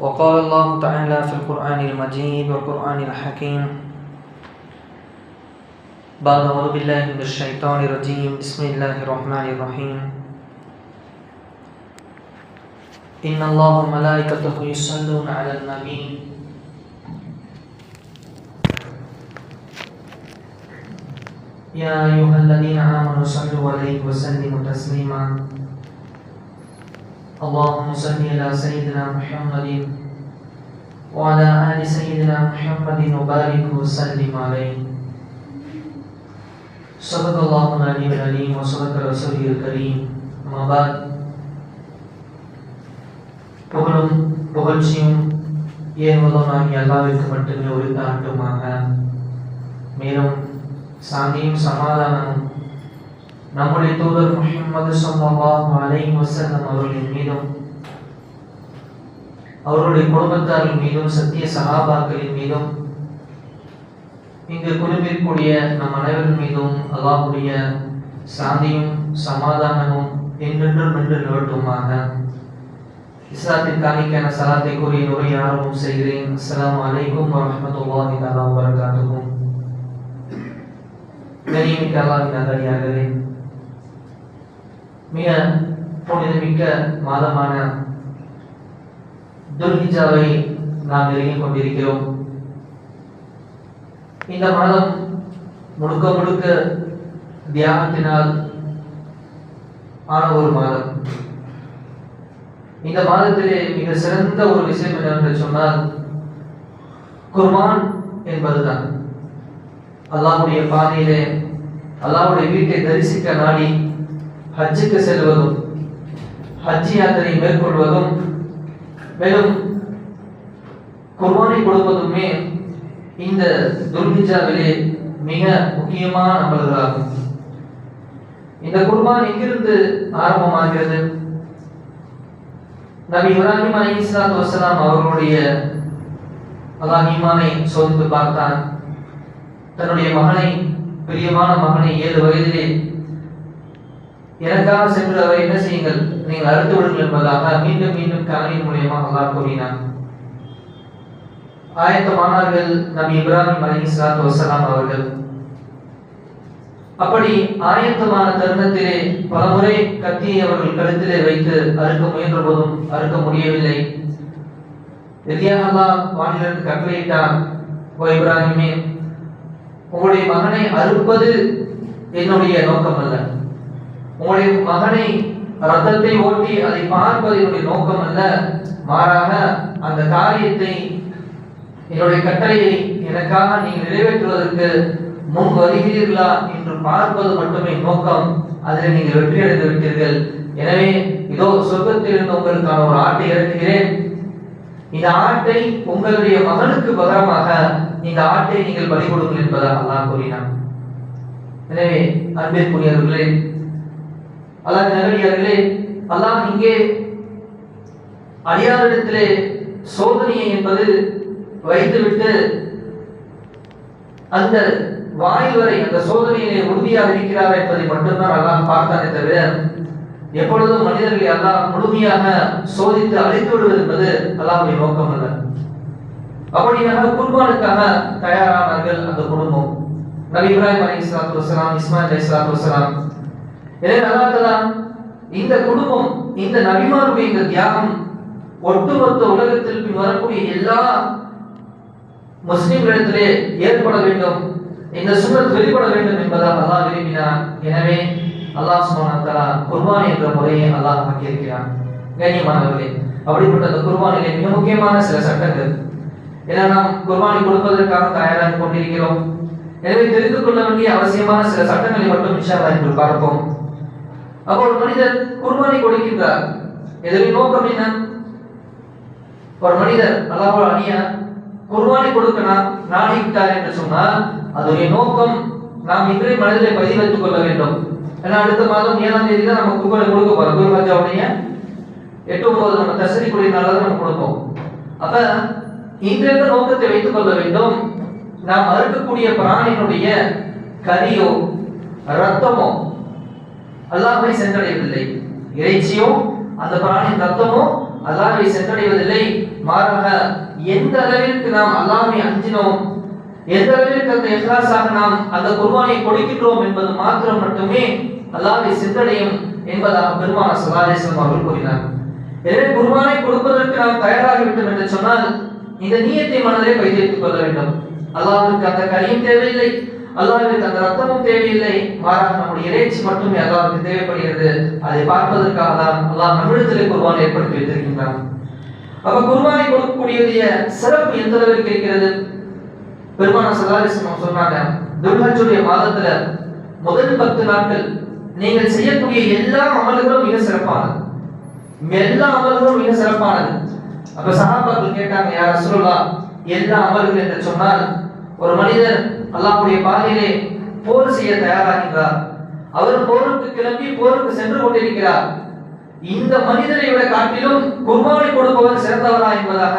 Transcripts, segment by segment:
وقال الله تعالى في القرآن المجيد والقرآن الحكيم. بعد أعوذ بالله من الشيطان الرجيم. بسم الله الرحمن الرحيم. إن الله وملائكته يصلون على النبي. يا أيها الذين آمنوا صلوا عليه وسلموا تسليما. اللهم صل على سيدنا محمد وعلى آل سيدنا محمد وبارك وسلم عليه صدق الله العلي العليم وصدق رسوله الكريم أما بعد புகழும் புகழ்ச்சியும் ஏறுவதும் அல்லாவிற்கு மட்டுமே உரித்தாட்டுமாக மேலும் சாந்தியும் சமாதானமும் நம்முடைய தூதர் முஹம்மது ஸல்லல்லாஹு அலைஹி வஸல்லம் அவர்களின் மீதும் அவருடைய குடும்பத்தாரின் மீதும் சத்திய சகாபாக்களின் மீதும் இங்கு குறிப்பிடக்கூடிய நம் அனைவரின் மீதும் அல்லாஹுடைய சாந்தியும் சமாதானமும் என்றென்றும் நின்று நிகழ்த்துமாக. இஸ்லாத்தின் காணிக்கான சலாத்தை கூறிய நுரை ஆரம்பம் செய்கிறேன். அஸ்லாம் அலைக்கும் வரஹ்மத்துல்லாஹி அல்லா வரகாத்துக்கும் கனிமிக்க அல்லாவின் நல்லடியார்களே மிக புனிதமிக்க மாதமான துல்ஹிஜாவை நாம் நெருங்கிக் கொண்டிருக்கிறோம். இந்த மாதம் முழுக்க முழுக்க தியானத்தினால் ஆன ஒரு மாதம். இந்த மாதத்திலே மிக சிறந்த ஒரு விஷயம் என்னவென்று சொன்னால் குர்மான் என்பதுதான். அல்லாவுடைய பாதையிலே அல்லாவுடைய வீட்டை தரிசிக்க நாடி ஹஜ்ஜுக்கு செல்வதும் ஹஜ் யாத்திரை மேற்கொள்வதும் மேலும் குர்பானை கொடுப்பதுமே இந்த துர்கிஜாவிலே மிக முக்கியமான அமல்களாகும். இந்த குர்பான் எங்கிருந்து ஆரம்பமாகிறது? நபி இப்ராஹிம் அலி இஸ்லாத் வசலாம் அவர்களுடைய அல்லாஹ் ஈமானை சோதித்து பார்த்தான். தன்னுடைய மகனை பிரியமான மகனை ஏழு வயதிலே எனக்காக சென்று அவரை என்ன செய்யுங்கள்? நீங்கள் அறுத்து விடுங்கள் என்பதாக மீண்டும் மீண்டும் கவனின் மூலியமாக அல்லாஹ் ஆயத்த ஆயத்தமானார்கள் நபி இப்ராஹிம் அலி இஸ்லாத்து வசலாம் அவர்கள். அப்படி ஆயத்தமான தருணத்திலே பலமுறை கத்தியை அவர்கள் கழுத்திலே வைத்து அறுக்க முயன்ற போதும் அறுக்க முடியவில்லை. எதியாக அல்லாஹ் வானிலிருந்து கட்டளையிட்டான் ஓ இப்ராஹிமே உங்களுடைய மகனை அறுப்பது என்னுடைய நோக்கம் அல்ல உங்களுடைய மகனை ரத்தத்தை ஓட்டி அதை பார்ப்பது என்னுடைய நோக்கம் அல்ல. மாறாக அந்த காரியத்தை என்னுடைய கட்டளையை எனக்காக நீங்கள் நிறைவேற்றுவதற்கு முன் வருகிறீர்களா என்று பார்ப்பது மட்டுமே நோக்கம். அதில் நீங்கள் வெற்றி அடைந்து விட்டீர்கள். எனவே இதோ சொர்க்கத்தில் இருந்து உங்களுக்கான ஒரு ஆட்டை இறக்குகிறேன். இந்த ஆட்டை உங்களுடைய மகனுக்கு பகரமாக இந்த ஆட்டை நீங்கள் பலி கொடுங்கள் என்பதாக அல்லாஹ் கூறினான். எனவே அன்பிற்குரியவர்களே அல்லாஹ் நகரியார்களே அல்லாஹ் இங்கே அடியாரிடத்திலே சோதனையை என்பது வைத்துவிட்டு அந்த வாயில் வரை அந்த சோதனையிலே உறுதியாக இருக்கிறார் என்பதை மட்டும்தான் அல்லாஹ் பார்த்தானே தவிர எப்பொழுதும் மனிதர்களை அல்லாஹ் முழுமையாக சோதித்து அழைத்து விடுவது என்பது அல்லாஹுடைய நோக்கம் அல்ல. அப்படியாக குர்பானுக்காக தயாரானார்கள் அந்த குடும்பம். நபி இப்ராஹிம் அலி இஸ்லாத்து வசலாம் இஸ்மாயில் அலி இஸ்லாத்து வசலாம் எனவே அல்லாஹ் தலா இந்த குடும்பம் இந்த நபிமாருடைய இந்த தியாகம் ஒட்டுமொத்த உலகத்தில் வரக்கூடிய எல்லா முஸ்லிம்களிடத்திலே ஏற்பட வேண்டும். இந்த சுண்ணத் வெளிப்பட வேண்டும் என்பதால் அல்லாஹ் விரும்பினான். எனவே அல்லாஹ் சுப்ஹானஹு குர்பான் என்ற முறையை அல்லாஹ் ஆக்கியிருக்கிறான் கண்ணியமானவர்களே அப்படிப்பட்ட அந்த குர்பானிலே மிக முக்கியமான சில சட்டங்கள். ஏன்னா நாம் குர்பானி கொடுப்பதற்காக தயாராக கொண்டிருக்கிறோம். எனவே தெரிந்து கொள்ள வேண்டிய அவசியமான சில சட்டங்களை மட்டும் இன்ஷால்லா என்று பார்ப்போம். அப்போ ஒரு மனிதர் குர்பானி கொடுக்கின்றார். இதன் நோக்கம் என்ன? ஒரு மனிதர் அல்லாஹ் அணிய குர்பானி கொடுக்கணும் நான் விட்டார் என்று சொன்னால் அதோடைய நோக்கம் நாம் இன்றைய மனதிலே பதிவு வைத்துக் கொள்ள வேண்டும். ஏன்னா அடுத்த மாதம் ஏழாம் தேதி தான் நம்ம குர்பானி கொடுக்க போறோம். குருமஜாவுடைய எட்டு ஒன்பது நம்ம தசரி கூடிய நாளாக நம்ம கொடுப்போம். அப்ப இன்றைய நோக்கத்தை வைத்துக் கொள்ள வேண்டும். நாம் அறுக்கக்கூடிய பிராணியினுடைய கரியோ ரத்தமோ அல்லாஹ்வை சென்றடைவதில்லை. இறைச்சியோ அந்த பிராணியின் ரத்தமும் அல்லாஹ்வை சென்றடைவதில்லை. மாறாக எந்த அளவிற்கு நாம் அல்லாஹ்வை அஞ்சினோம் எந்த அளவிற்கு அந்த இஹ்லாஸாக நாம் அந்த குர்பானை கொடுக்கின்றோம் என்பது மாத்திரம் மட்டுமே அல்லாஹ்வை சென்றடையும் என்பதாக பெருமான சலாதேசம் அவர்கள் கூறினார். எனவே குர்பானை கொடுப்பதற்கு நாம் தயாராகிவிட்டோம் என்று சொன்னால் இந்த நீயத்தை மனதிலே வைத்திருத்துக் கொள்ள வேண்டும். அல்லாஹ்விற்கு அந்த கரியும் தேவையில்லை. அல்லாவிற்கு அந்த ரத்தமும் தேவையில்லை. மாறாக நம்முடைய இறைச்சி மட்டுமே அல்லாவிற்கு தேவைப்படுகிறது. அதை பார்ப்பதற்காக தான் அல்லாஹ் நம்மிடத்திலே குர்பானை ஏற்படுத்தி வைத்திருக்கின்றான். அப்ப குர்பானை கொடுக்கக்கூடியதைய சிறப்பு எந்த அளவிற்கு இருக்கிறது? பெருமான சதாரிசனம் சொன்னாங்க துர்காச்சுடைய மாதத்துல முதல் பத்து நாட்கள் நீங்கள் செய்யக்கூடிய எல்லா அமல்களும் மிக சிறப்பானது. எல்லா அமல்களும் மிக சிறப்பானது. அப்ப சகாபாக்கள் கேட்டாங்க யார் ரசூலுல்லா எல்லா அமல்கள் என்று சொன்னால் ஒரு மனிதர் அல்லாஹுடைய பாதையிலே போர் செய்ய தயாராகின்றார். அவர் போருக்கு கிளம்பி போருக்கு சென்று கொண்டிருக்கிறார். இந்த மனிதரை விட காட்டிலும் குர்பானை கொடுப்பவர் சிறந்தவரா என்பதாக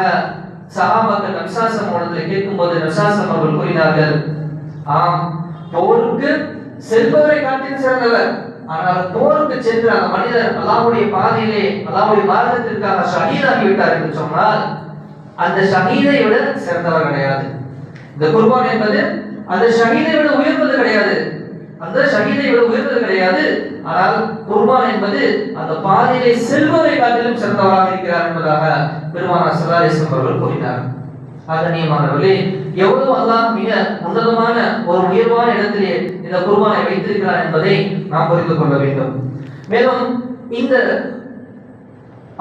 சஹாபாக்கள் நபிசாசம் அவர்களை கேட்கும்போது நபிசாசம் அவர்கள் கூறினார்கள். ஆம் போருக்கு செல்பவரை காட்டிலும் சிறந்தவர். ஆனால் போருக்கு சென்று அந்த மனிதர் அல்லாவுடைய பாதையிலே அல்லாவுடைய மார்க்கத்திற்காக ஷஹீதாகி விட்டார் என்று சொன்னால் அந்த ஷஹீதை விட சிறந்தவர் கிடையாது. இந்த குர்பான் என்பது அந்த ஷஹீதை விட உயர்ந்தது கிடையாது. அந்த ஷஹீதை விட உயர்ந்தது கிடையாது. ஆனால் குர்பான் என்பது அந்த பாதையிலே செல்வரை காட்டிலும் சிறந்தவராக இருக்கிறார் என்பதாக பெருமானார் சல்லாஹிஸ்லம் அவர்கள் கூறினார். ஆதனியமானவர்களே எவ்வளவு அல்லாஹ் மிக உன்னதமான ஒரு உயர்வான இடத்திலே இந்த குர்பானை வைத்திருக்கிறார் என்பதை நாம் புரிந்து கொள்ள வேண்டும். மேலும் இந்த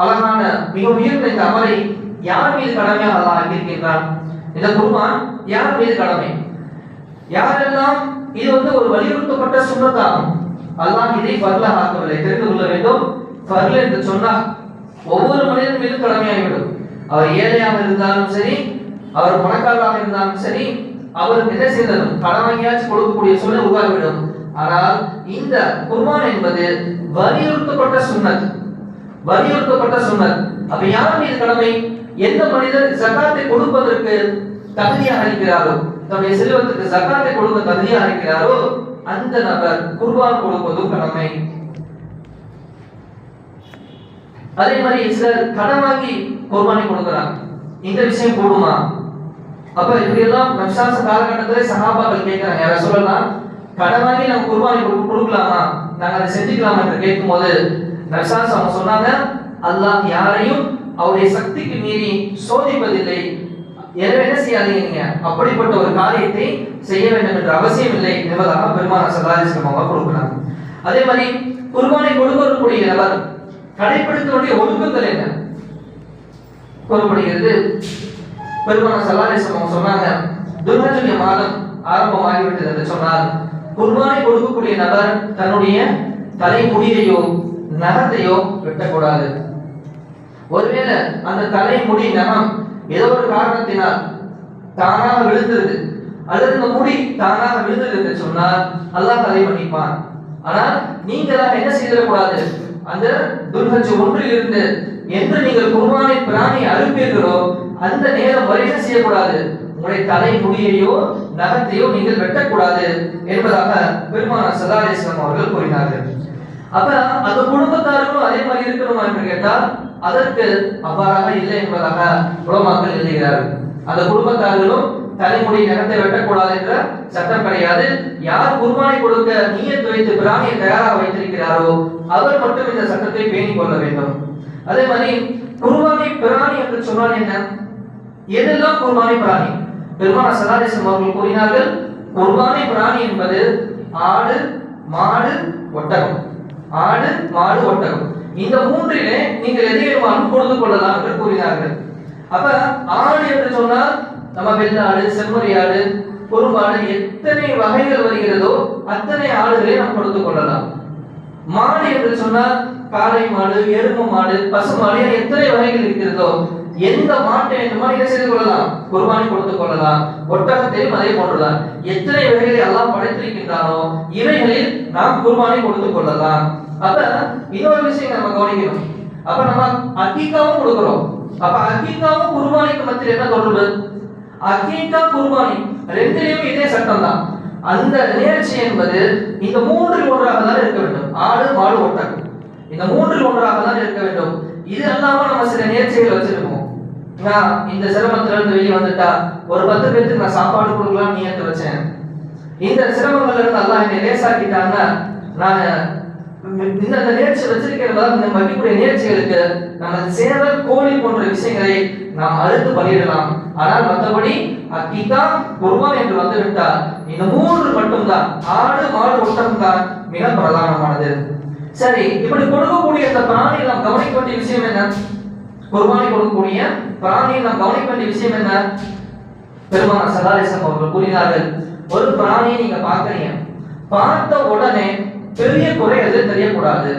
அழகான மிக உயர்ந்த இந்த அமலை யார் மீது கடமையாக அல்லாஹ் ஆக்கியிருக்கின்றான்? இந்த குர்பான் யார் மீது கடமை? யாரெல்லாம் இது வந்து ஒரு வலியுறுத்தப்பட்ட சுண்ணத்தா அல்லாஹ் இதை பர்ல ஆக்கவில்லை தெரிந்து கொள்ள வேண்டும். பர்ல என்று சொன்னால் ஒவ்வொரு மனிதன் மீது கடமையாகிவிடும். அவர் ஏழையாக இருந்தாலும் சரி அவர் பணக்காரராக இருந்தாலும் சரி அவருக்கு என்ன செய்ததும் கடமையாச்சு கொடுக்கக்கூடிய சூழ்நிலை உருவாகிவிடும். ஆனால் இந்த குர்பான் என்பது வலியுறுத்தப்பட்ட சுண்ணத். வலியுறுத்தப்பட்ட சுண்ணத். அப்ப யார் மீது கடமை? எந்த மனிதர் ஜகாத்தை கொடுப்பதற்கு தகுதியாக இருக்கிறாரோ? தன்னுடைய செல்வத்துக்கு சக்காத்தை கொடுக்க தகுதியா இருக்கிறாரோ அந்த நபர் குர்பான் கொடுப்பதும் கடமை. அதே மாதிரி சிலர் கடன் வாங்கி குர்பானி கொடுக்குறாங்க. இந்த விஷயம் போடுமா அப்ப இப்படி எல்லாம் நப்சாச காலகட்டத்திலே சகாபாக்கள் கேட்கிறாங்க. யார சொல்லலாம் கடன் வாங்கி நம்ம குர்பானி கொடுக்க கொடுக்கலாமா? நாங்க அதை செஞ்சுக்கலாமா என்று கேட்கும்போது நப்சாஸ் அவங்க சொன்னாங்க அல்லாஹ் யாரையும் அவருடைய சக்திக்கு மீறி சோதிப்பதில்லை. எனவே என்ன செய்யாதீங்க. அப்படிப்பட்ட ஒரு காரியத்தை செய்ய வேண்டும் என்ற அவசியம் இல்லை என்பதாக பெருமான சல்லாஹிஸ்லம் அவங்க அதே மாதிரி குர்பானை கொடுக்கக்கூடிய நபர் கடைபிடிக்க ஒழுக்கங்கள் என்ன? கூறப்படுகிறது. பெருமான சல்லாதேசம் அவங்க சொன்னாங்க துர்கஜுடைய மாதம் ஆரம்பமாகிவிட்டது என்று சொன்னால் குர்பானை கொடுக்கக்கூடிய நபர் தன்னுடைய தலைமுடியையோ நகத்தையோ வெட்டக்கூடாது. ஒருவேளை அந்த தலைமுடி நகம் ஏதோ ஒரு காரணத்தினால் தானாக விழுந்துருது. அல்லது இந்த முடி தானாக விழுந்தது சொன்னால் அல்லாஹ் அதை மன்னிப்பான். ஆனால் நீங்களாக என்ன செய்திடக்கூடாது? அந்த துர்கட்சி ஒன்றில் இருந்து என்று நீங்கள் குர்பானை பிராணி அறுப்பீர்களோ அந்த நேரம் வரை என்ன செய்யக்கூடாது? உங்களுடைய தலை முடியையோ நகத்தையோ நீங்கள் வெட்டக்கூடாது என்பதாக பெருமான சதாரேஸ்வரம் அவர்கள் கூறினார்கள். அப்ப அந்த குடும்பத்தாருக்கும் அதே மாதிரி இருக்கணுமா என்று கேட்டால் அதற்கு அவ்வாறாக இல்லை என்பதாக உலமாக்கள் எழுதுகிறார்கள். அந்த குடும்பத்தார்களும் தலைமுடி நிறத்தை வெட்டக்கூடாது என்ற சட்டம் கிடையாது. யார் குர்பானை கொடுக்க நீயத்து வைத்து பிராணியை தயாராக வைத்திருக்கிறாரோ அவர் மட்டும் இந்த சட்டத்தை பேணிக் கொள்ள வேண்டும். அதே மாதிரி குர்பானை பிராணி என்று சொன்னால் என்ன? எதெல்லாம் குர்பானை பிராணி? பெருமான சதாதேசம் அவர்கள் கூறினார்கள் குர்பானை பிராணி என்பது ஆடு மாடு ஒட்டகம். ஆடு மாடு ஒட்டகம். இந்த மூன்றிலே நீங்கள் எதை வேணுமானும் கொடுத்து கொள்ளலாம் என்று கூறினார்கள். அப்ப ஆடு என்று சொன்னால் நம்ம வெள்ளாடு செம்மறி ஆடு குறும்பாடு எத்தனை வகைகள் வருகிறதோ அத்தனை ஆடுகளை நாம் கொடுத்து கொள்ளலாம். மாடு என்று சொன்னால் காளை மாடு எருமை மாடு பசு மாடு எத்தனை வகைகள் இருக்கிறதோ எந்த மாட்டை வேண்டுமானால் இதை செய்து கொள்ளலாம். குர்பானி கொடுத்து கொள்ளலாம் ஒட்டகத்தையும் அதே போன்றுதான் எத்தனை வகைகளை எல்லாம் படைத்திருக்கின்றானோ இவைகளில் நாம் குர்பானி கொடுத்து கொள்ளலாம். அப்ப இன்னொரு விஷயம் நம்ம கவனிக்கணும். அப்ப நம்ம அக்கீக்காவும் கொடுக்கிறோம். அப்ப அக்கீக்காவும் குர்பானிக்கு மத்தியில் என்ன தொடர்பு அக்கீக்கா குர்பானி ரெண்டுலயுமே இதே சட்டம் தான் அந்த நேர்ச்சி என்பது இந்த மூன்றில் ஒன்றாக தான் இருக்க வேண்டும். ஆடு மாடு ஒட்டகம். இந்த மூன்றில் ஒன்றாக தான் இருக்க வேண்டும். இது அல்லாம நம்ம சில நேர்ச்சிகள் வச்சிருக்கோம் வச்சிருப்போம். நான் இந்த சிரமத்துல இருந்து வெளியே வந்துட்டா ஒரு பத்து பேருக்கு நான் சாப்பாடு கொடுக்கலாம் நீயத்து வச்சேன். இந்த சிரமங்கள்ல இருந்து அல்லாஹ் என்னை லேசாக்கிட்டாங்கன்னா நான் இந்த இந்த நேர்ச்சி வச்சிருக்கிறதால இந்த வைக்கக்கூடிய நேர்ச்சிகளுக்கு நம்ம சேவல் கோழி போன்ற விஷயங்களை நாம் அறுத்து பலியிடலாம் ஆனால் மற்றபடி அக்கிகா குருவான் என்று வந்துவிட்டால் இந்த மூன்று மட்டும்தான். ஆடு மாடு ஒட்டம் தான் மிக பிரதானமானது. சரி இப்படி கொடுக்கக்கூடிய இந்த பிராணியை நாம் கவனிக்க வேண்டிய விஷயம் என்ன? குர்பானை கொடுக்கக்கூடிய பிராணியை நாம் கவனிக்க வேண்டிய விஷயம் என்ன? பெருமான சதாரிசம் அவர்கள் கூறினார்கள் ஒரு பிராணியை நீங்க பாக்குறீங்க பார்த்த உடனே பெரிய குறை அது தெரியக்கூடாது.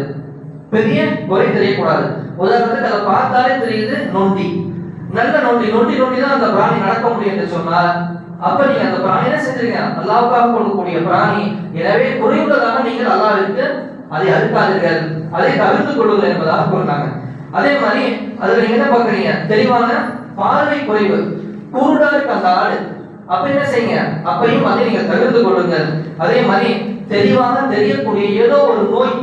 பெரிய குறை தெரியக்கூடாது. உதாரணத்துக்கு அதை பார்த்தாலே தெரியுது நொண்டி. நல்ல நொண்டி நொண்டி நொண்டி தான் அந்த பிராணி நடக்க முடியும் என்று சொன்னால் அப்ப நீங்க அந்த பிராணி என்ன செஞ்சீங்க அல்லாவுக்காக கொடுக்கக்கூடிய பிராணி. எனவே குறைவுள்ளதாக நீங்கள் அல்லாவிற்கு அதை அறுக்காதீர்கள். அதை தவிர்த்து கொள்ளுங்கள் என்பதாக கூறினாங்க அதே மாதிரி அதுல நீங்க என்ன பாக்குறீங்க தெளிவான பார்வை குறைவு. குருடா இருக்கு அந்த ஆடு. அப்ப என்ன செய்யுங்க? அப்பையும் அதை நீங்க தவிர்த்து கொள்ளுங்கள். அதே மாதிரி தெளிவாக தெரியக்கூடிய ஏதோ ஒரு நோய்.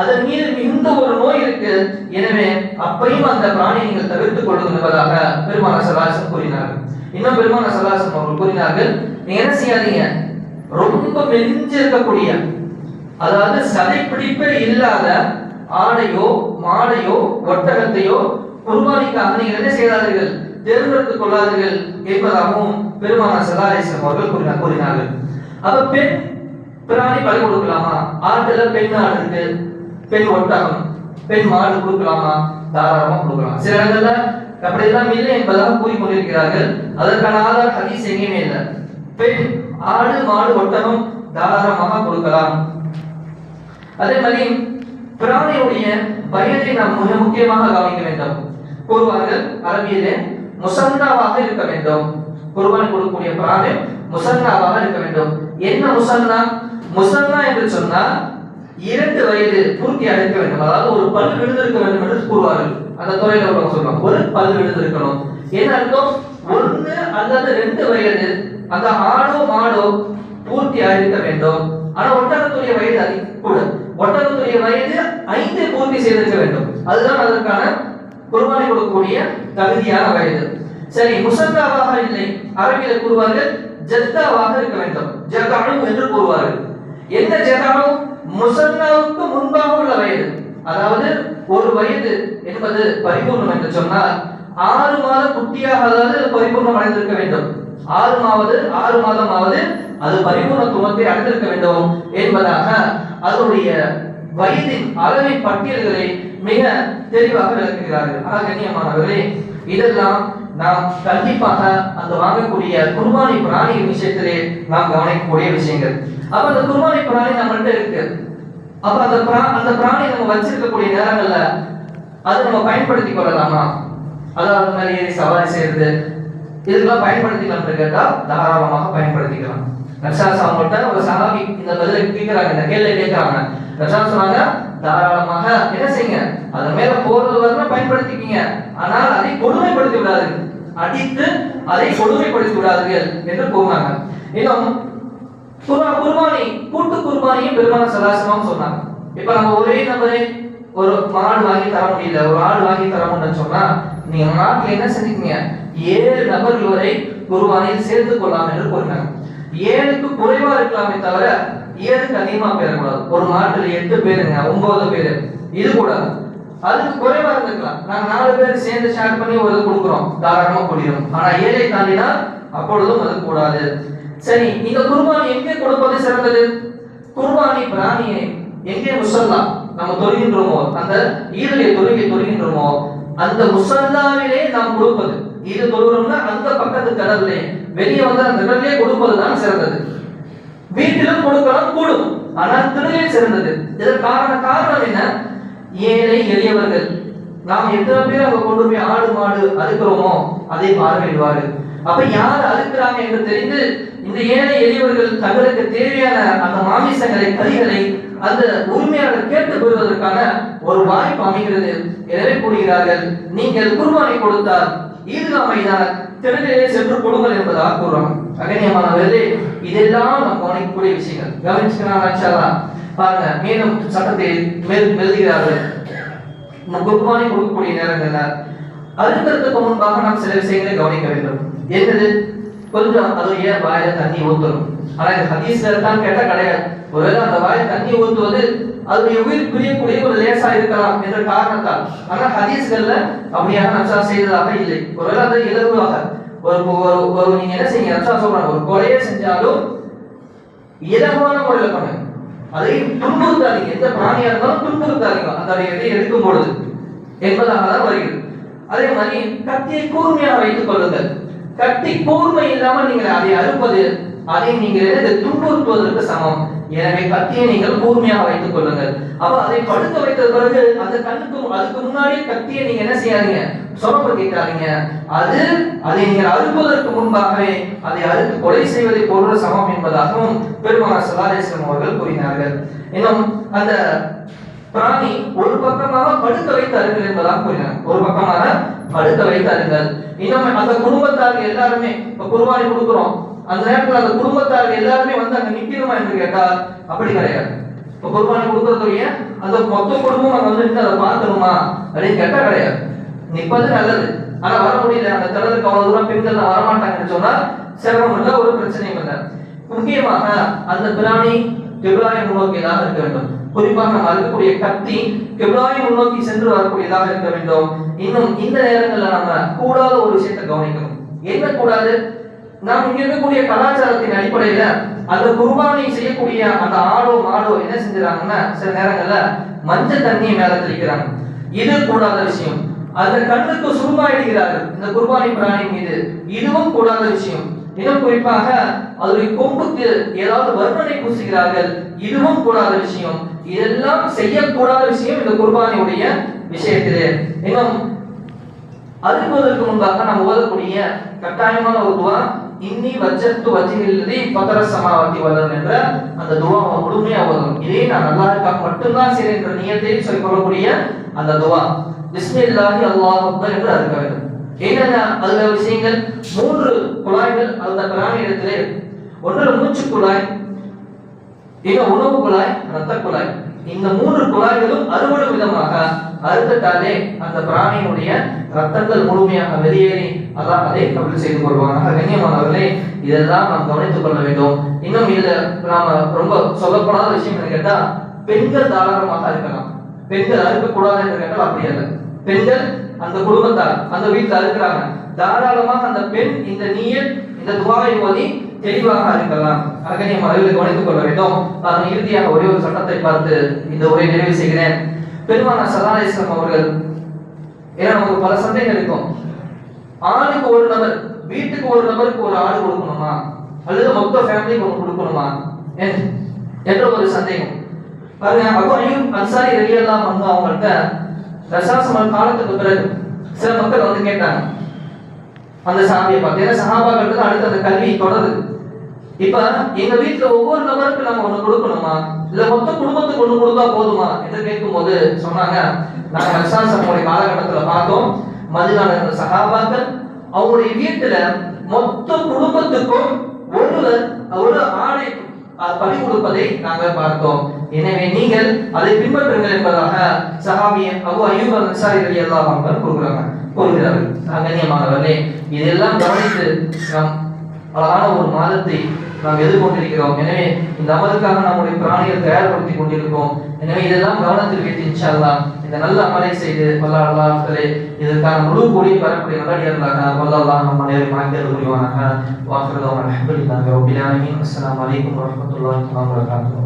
அதன் மீது மிகுந்த ஒரு நோய் இருக்கு. எனவே அப்பையும் அந்த பிராணி நீங்கள் தவிர்த்துக் கொள்ளுங்கள் என்பதாக பெருமான சலாசன் கூறினார்கள். இன்னும் பெருமான சலாசன் அவர்கள் கூறினார்கள் நீங்க என்ன செய்யாதீங்க? ரொம்ப மெலிஞ்சு இருக்கக்கூடிய அதாவது சதைப்பிடிப்பே இல்லாத ஆடையோ மாடையோ ஒட்டகத்தையோ குர்பானிக்காக நீங்கள் என்ன செய்யாதீர்கள்? தேர்ந்தெடுத்துக் கொள்ளாதீர்கள் என்பதாகவும் பெருமான சலாரேசன் அவர்கள் கூறினார்கள். அப்ப பெண் பிராணி பலி கொடுக்கலாமா? ஆட்டுல பெண் ஆடு இருக்கு. பெண் ஒட்டகம் பெண் மாடு கொடுக்கலாமா? தாராளமா கொடுக்கலாம். சில இடங்கள்ல அப்படியெல்லாம் இல்லை என்பதாக கூறிக்கொண்டிருக்கிறார்கள். அதற்கான ஆதார் ஹதீஸ் எங்கேயுமே இல்லை. பெண் ஆடு மாடு ஒட்டகம் தாராளமாக கொடுக்கலாம். அதே மாதிரி பிராணியுடைய வயதை நாம் மிக முக்கியமாக கவனிக்க வேண்டும். கூறுவார்கள் அரபியிலே முசன்னாவாக இருக்க வேண்டும். குருவான் கொடுக்கக்கூடிய பிராணி முசன்னாவாக இருக்க வேண்டும். என்ன முசன்னா முசல்லா என்று சொன்னால் இரண்டு வயது பூர்த்தி அடைக்க வேண்டும். அதாவது ஒரு பல் விழுந்திருக்க வேண்டும் என்று கூறுவார்கள். அந்த துறையில உள்ளவங்க சொல்லுவாங்க. ஒரு பல் விழுந்திருக்கணும். என்ன அர்த்தம்? ஒன்று அல்லது ரெண்டு வயது அந்த ஆடோ மாடோ பூர்த்தி அடைக்க வேண்டும். ஆனா ஒட்டகத்துடைய வயது அதிக கூட. ஒட்டகத்துடைய வயது ஐந்து பூர்த்தி செய்திருக்க வேண்டும். அதுதான் அதற்கான குர்பானி கொடுக்கக்கூடிய தகுதியான வயது. சரி முசன்னாவாக இல்லை. அரபியில் கூறுவார்கள் ஜத்தாவாக இருக்க வேண்டும். ஜத்தாவும் என்று கூறுவார்கள். எந்த ஜதானு முசன்னாவுக்கு முன்பாக உள்ள வயது. அதாவது ஒரு வயது என்பது பரிபூர்ணம் என்று சொன்னால் ஆறு மாத குட்டியாக அதாவது பரிபூர்ணம் அடைந்திருக்க வேண்டும். ஆறு மாவது ஆறு மாதமாவது அது பரிபூர்ணத்துவத்தை அடைந்திருக்க வேண்டும் என்பதாக அதனுடைய வயதின் அளவின் பட்டியல்களை மிக தெளிவாக விளக்குகிறார்கள். ஆக கண்ணியமானவர்களே இதெல்லாம் நாம் கண்டிப்பாக அந்த வாங்கக்கூடிய குர்பானி பிராணியின் விஷயத்திலே நாம் கவனிக்கக்கூடிய விஷயங்கள். அப்ப அந்த குர்பானி பிராணி நம்மள்கிட்ட இருக்கு. அப்ப அந்த பிரா அந்த பிராணி நம்ம வச்சிருக்கக்கூடிய நேரங்கள்ல அதை நம்ம பயன்படுத்தி கொள்ளலாமா? அதாவது மேலே ஏறி சவாரி செய்யறது இதுக்கெல்லாம் பயன்படுத்திக்கலாம் கேட்டா தாராளமாக பயன்படுத்திக்கலாம். நக்ஷாஸ் அவங்கள்ட்ட ஒரு சகாபி இந்த பதில கேட்கிறாங்க இந்த கேள்வி கேட்கிறாங்க. நக்ஷாஸ் சொன்னாங்க தாராளமாக என்ன செய்யுங்க? அதன் மேல போறது வரணும் பயன்படுத்திக்கிங்க. ஆனால் அதை கொடுமைப்படுத்தி விடாதீர்கள். அடித்து அதை கொடுமைப்படுத்தி விடாதீர்கள் என்று கூறினாங்க இன்னும் குர்பானி கூட்டு குர்பானியும் பெருமான சதாசிவம் சொன்னாங்க. இப்ப நம்ம ஒரே நபரை ஒரு மாடு வாங்கி தர முடியல ஒரு ஆடு வாங்கி தர முடியலன்னு சொன்னா நீங்க நாட்டுல என்ன செஞ்சுக்கீங்க? ஏழு நபர்கள் வரை குர்பானியில் சேர்த்து கொள்ளலாம் என்று கூறினாங்க. ஏழுக்கு குறைவா இருக்கலாமே தவிர ஏழுக்கு அதிகமா பேரக்கூடாது. ஒரு மாட்டுல எட்டு பேருங்க ஒன்பது பேரு. இது கூடாது. அதுக்கு குறைவா இருந்துக்கலாம். நாங்க நாலு பேர் சேர்ந்து ஷேர் பண்ணி ஒரு கொடுக்குறோம். தாராளமா கொடுக்கிறோம் ஆனா ஏழை தாண்டினா அப்பொழுதும் அது கூடாது. சரி இந்த குர்பானி எங்கே கொடுப்பது சிறந்தது? குர்பானி பிராணியை எங்கே முசல்லா? நம்ம தொழுகின்றோமோ? அந்த ஈரலை தொழுகி தொழுகின்றோமோ? அந்த முசல்லாவிலே நாம் கொடுப்பது. இது தொழுகிறோம்னா அந்த பக்கத்து கடல்லே வெளியே வந்து அந்த கடல்லே கொடுப்பதுதான் சிறந்தது. வீட்டிலும் கொடுக்கலாம் கூடும். ஆனால் திருநிலை சிறந்தது. இதற்கு காரணம் என்ன? ஏழை எளியவர்கள். நாம் எத்தனை பேர் அங்க கொண்டு போய் ஆடு மாடு அறுக்கிறோமோ அதை பார்வையிடுவாரு அப்ப யார் அறுக்கிறாங்க என்று தெரிந்து இந்த ஏழை எளியவர்கள் தங்களுக்கு தேவையான அந்த மாமிசங்களை கறிகளை அந்த உரிமையாளர் கேட்டு கொள்வதற்கான ஒரு வாய்ப்பு அமைகிறது. எனவே கூறுகிறார்கள் நீங்கள் குர்பானை கொடுத்தால் ஈதுகா மைதான தெருவிலே சென்று கொடுங்கள் என்பதாக கூறுறாங்க அகநியமானவர்களே இதெல்லாம் நாம் கவனிக்கக்கூடிய விஷயங்கள். கவனிச்சுக்கலாம் பாருங்க மேலும் சட்டத்தை மேல் மெல்கிறார்கள் குர்பானி கொடுக்கக்கூடிய நேரங்கள்ல அறுக்கிறதுக்கு முன்பாக நாம் சில விஷயங்களை கவனிக்க வேண்டும். என்னது? கொஞ்சம் அது ஏன் வாயில தண்ணி ஊத்தணும் ஆனா இந்த ஹதீஸ்ல இருக்கான்னு கேட்டா கிடையாது. ஒருவேளை அந்த வாயில தண்ணி ஊத்துவது அதனுடைய உயிர் பிரியக்கூடிய ஒரு லேசா இருக்கலாம் என்ற காரணத்தால். ஆனா ஹதீஸ்கள்ல அப்படியாக நச்சா செய்ததாக இல்லை. ஒருவேளை அது இலகுவாக. ஒரு ஒரு நீங்க என்ன செய்யுங்க நச்சா சொல்றாங்க ஒரு கொலையே செஞ்சாலும் இலகுவான முறையில் பண்ணுங்க. அதை துன்புறுத்தாதீங்க. எந்த பிராணியா இருந்தாலும் துன்புறுத்தாதீங்க. அந்த இதை எடுக்கும் பொழுது என்பதாக தான் வருகிறது. அதே மாதிரி கத்தியை கூர்மையாக வைத்துக் கொள்ளுங்கள். கத்தி கூர்மை இல்லாமல் நீங்கள் அதை அறுப்பது அதை நீங்கள் துன்புறுத்துவதற்கு சமம். எனவே கத்தியை நீங்கள் கூர்மையாக வைத்துக் கொள்ளுங்கள். அப்ப அதை படுக்க வைத்த பிறகு அந்த கண்ணுக்கு அதுக்கு முன்னாடி கத்தியை நீங்க என்ன செய்யாதீங்க? சொரப்படுத்திக்காதீங்க அது அதை நீங்கள் அறுப்பதற்கு முன்பாகவே அதை அறுத்து கொலை செய்வதை போன்ற சமம் என்பதாகவும் பெருமான சலாதேஸ்வரம் அவர்கள் கூறினார்கள். இன்னும் அந்த பிராணி ஒரு பக்கமாக படுக்க வைத்து அருங்கள் என்பதாக கூறினார். ஒரு பக்கமாக படுக்க வைத்து அருங்கள் இன்னும் அந்த குடும்பத்தார்கள் எல்லாருமே இப்ப குருவானி கொடுக்குறோம். அந்த நேரத்துல அந்த குடும்பத்தார் எல்லாருமே வந்து அங்க நிக்கணுமா என்று கேட்டால் அப்படி கிடையாது. இப்ப குர்பானி கொடுக்கறதுடைய அந்த மொத்த குடும்பம் நம்ம வந்து நின்று அதை பார்க்கணுமா? அப்படின்னு கேட்டா கிடையாது. நிப்பது நல்லது. ஆனா வர முடியல. அந்த தளத்துக்கு அவ்வளவு தூரம் பெண்கள் வரமாட்டாங்கன்னு சொன்னா சிரமம் இல்லை ஒரு பிரச்சனையும் இல்லை. முக்கியமாக அந்த பிராணி கிபிலாயை முன்னோக்கியதாக இருக்க வேண்டும். குறிப்பாக நம்ம இருக்கக்கூடிய கத்தி கிபிலாயை முன்னோக்கி சென்று வரக்கூடியதாக இருக்க வேண்டும். இன்னும் இந்த நேரங்கள்ல நம்ம கூடாத ஒரு விஷயத்தை கவனிக்கணும். என்ன கூடாது? நாம் இங்க இருக்கக்கூடிய கலாச்சாரத்தின் அடிப்படையில அந்த குர்பானி செய்யக்கூடிய அந்த ஆடோ மாடோ என்ன செஞ்சாங்கன்னா சில நேரங்கள்ல மஞ்சள் தண்ணியை மேல தெளிக்கிறாங்க. இது கூடாத விஷயம். அந்த கண்ணுக்கு சுருமாயிடுகிறார்கள் இந்த குர்பானி பிராணி மீது இதுவும் கூடாத விஷயம். இன்னும் குறிப்பாக அதனுடைய கொம்புக்கு ஏதாவது வர்ணனை பூசுகிறார்கள். இதுவும் கூடாத விஷயம். இதெல்லாம் செய்யக்கூடாத விஷயம் இந்த குர்பானியுடைய விஷயத்திலே. இன்னும் அறுப்பதற்கு முன்பாக நாம் ஓதக்கூடிய கட்டாயமான ஒரு துவா இன்னி வஜ்ஜத்து வஜ்ஜினில்லதி பதர சமாவத்தி வல்லன் என்ற அந்த துவா முழுமையா ஓதணும் இதே நான் நல்லா இருக்கா மட்டும்தான் சரி என்ற நியத்தையும் சொல்லிக்கொள்ளக்கூடிய அந்த துவா. பிஸ்மில்லாஹி அல்லாஹ் அக்பர் என்று இருக்க வேண்டும். என்னென்ன அதுல விஷயங்கள்? மூன்று குழாய்கள் அந்த பிராணியிடத்திலே இடத்துல ஒன்று மூச்சு குழாய் இன்னும் உணவு குழாய் ரத்த குழாய். இந்த மூன்று குழாய்களும் அறுபடும் விதமாக அறுத்துட்டாலே அந்த பிராணியினுடைய ரத்தங்கள் முழுமையாக வெளியேறி அதான் அதை கபில் செய்து கொள்வாங்க கண்ணியமானவர்களே இதெல்லாம் நாம் கவனித்துக் கொள்ள வேண்டும். இன்னும் இதுல நாம ரொம்ப சொல்லப்படாத விஷயம் என்ன கேட்டா பெண்கள் தாராளமாக இருக்கலாம் பெண்கள் அறுக்கக்கூடாது என்று கேட்டால் அப்படி அல்ல. பெண்கள் அந்த குடும்பத்தார் அந்த வீட்டில் அறுக்கிறாங்க. தாராளமாக அந்த பெண் இந்த நீயல் இந்த துவாவை ஓதி தெளிவாக இருக்கலாம் அகனியம் அளவில் கவனித்துக் கொள்ள வேண்டும். நான் இறுதியாக ஒரே ஒரு சட்டத்தை பார்த்து இந்த உரை நிறைவு செய்கிறேன். பெருமான இஸ்லாம் அவர்கள். ஏன்னா நமக்கு பல சந்தேகம் இருக்கும். ஆணுக்கு ஒரு நபர் வீட்டுக்கு ஒரு நபருக்கு ஒரு ஆடு கொடுக்கணுமா? அல்லது மொத்த ஃபேமிலிக்கு ஒன்று கொடுக்கணுமா? என்ற ஒரு சந்தேகம். பாருங்க அபு அய்யூப் அன்சாரி ரலியல்லாஹு அன்ஹு அவங்கள்ட்ட ரசாசமல் காலத்துக்கு பிறகு சில மக்கள் வந்து கேட்டாங்க. அந்த சாமியை பார்த்து ஏன்னா சஹாபாக்களுக்கு அடுத்த அடுத்து அந்த கல்வி தொடருது. இப்ப எங்க வீட்டுல ஒவ்வொரு நபருக்கு நம்ம ஒண்ணு கொடுக்கணுமா? இதுல மொத்த குடும்பத்துக்கு ஒண்ணு கொடுத்தா போதுமா என்று கேட்கும்போது சொன்னாங்க நாங்க ரசாசனுடைய காலகட்டத்துல பார்த்தோம். மதினால இருந்த சகாபாக்கள் அவங்களுடைய வீட்டுல மொத்த குடும்பத்துக்கும் ஒருவர் ஒரு ஆணை அஹ், பலி கொடுப்பதை நாங்கள் பார்த்தோம். எனவே நீங்கள் அதை பின்பற்றுங்கள் என்பதாக சஹாபிய அபு அய்யூப் அல் அன்சாரி ரலியல்லாஹு அன்ஹு கூறுகிறாங்க கூறுகிறார்கள். கண்ணியமானவர்களே இதெல்லாம் கவனித்து நாம் அழகான ஒரு மாதத்தை நாம் எதிர்கொண்டிருக்கிறோம். எனவே இந்த அமலுக்காக நம்முடைய பிராணிகள் தயார்படுத்தி கொண்டிருக்கிறோம். எனவே இதெல்லாம் கவனத்தில் வைத்து இன்ஷா இந்த நல்ல அமலை செய்து வல்ல இதற்கான முழு கூடிய வரக்கூடிய நல்லடியார்களாக வல்ல நம்ம நேரம் மனக்கேறு புரிவானாக. வாக்குறதவன் அல்ஹம்துலில்லாஹி அஸ்லாம் வலைக்கம் அஸ்ஸலாமு அலைக்கும் வரஹ்மத்துல்லாஹி வபரகாத்துஹு.